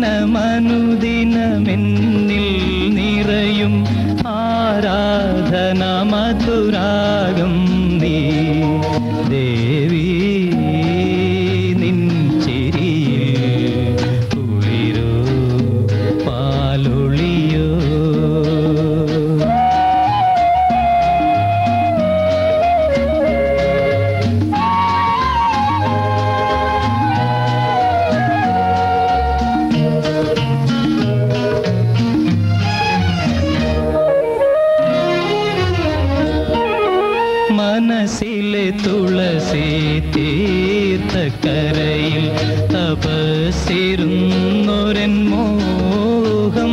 ദിനമനുദിനമെന്നിൽ നിറയും ആരാധന മധുരാഗം നീ. മനസ്സിലെ തുളസി തീർത്ഥക്കരയിൽ തപസിരുന്നൊരൻ മോഹം.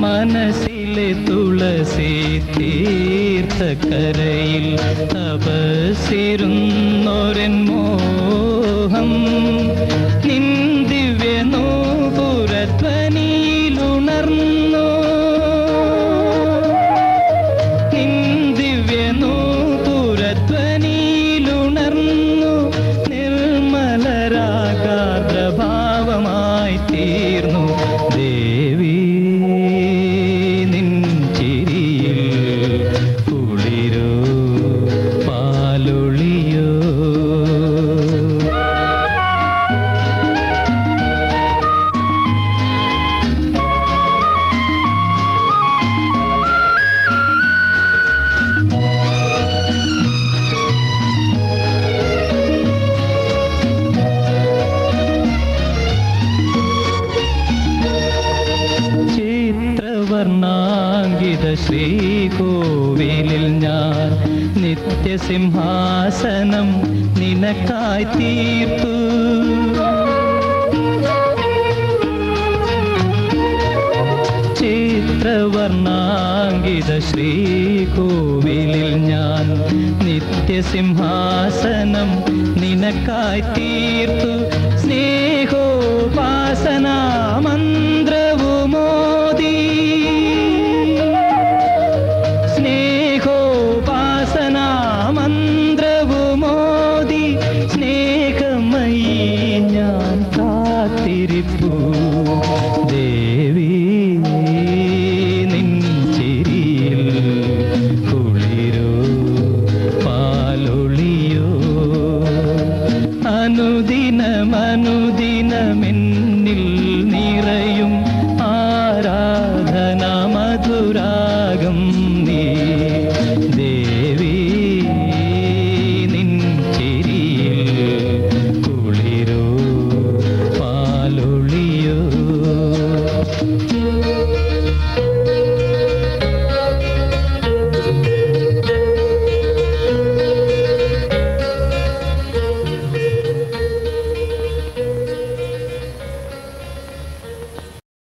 മനസ്സിലെ തുളസി തീർത്ഥക്കരയിൽ തപസിരുന്നൊരൻ മോഹം. above. ചിത്രവർണാങ്കിത ശ്രീകോവിലിൽ ഞാൻ നിത്യസിംഹാസനം നിനക്കായി തീർത്തു. ചിത്രവർണാങ്കിത ശ്രീകോവിലിൽ ഞാൻ നിത്യസിംഹാസനം നിനക്കായി തീർത്തു. മന്ത്ര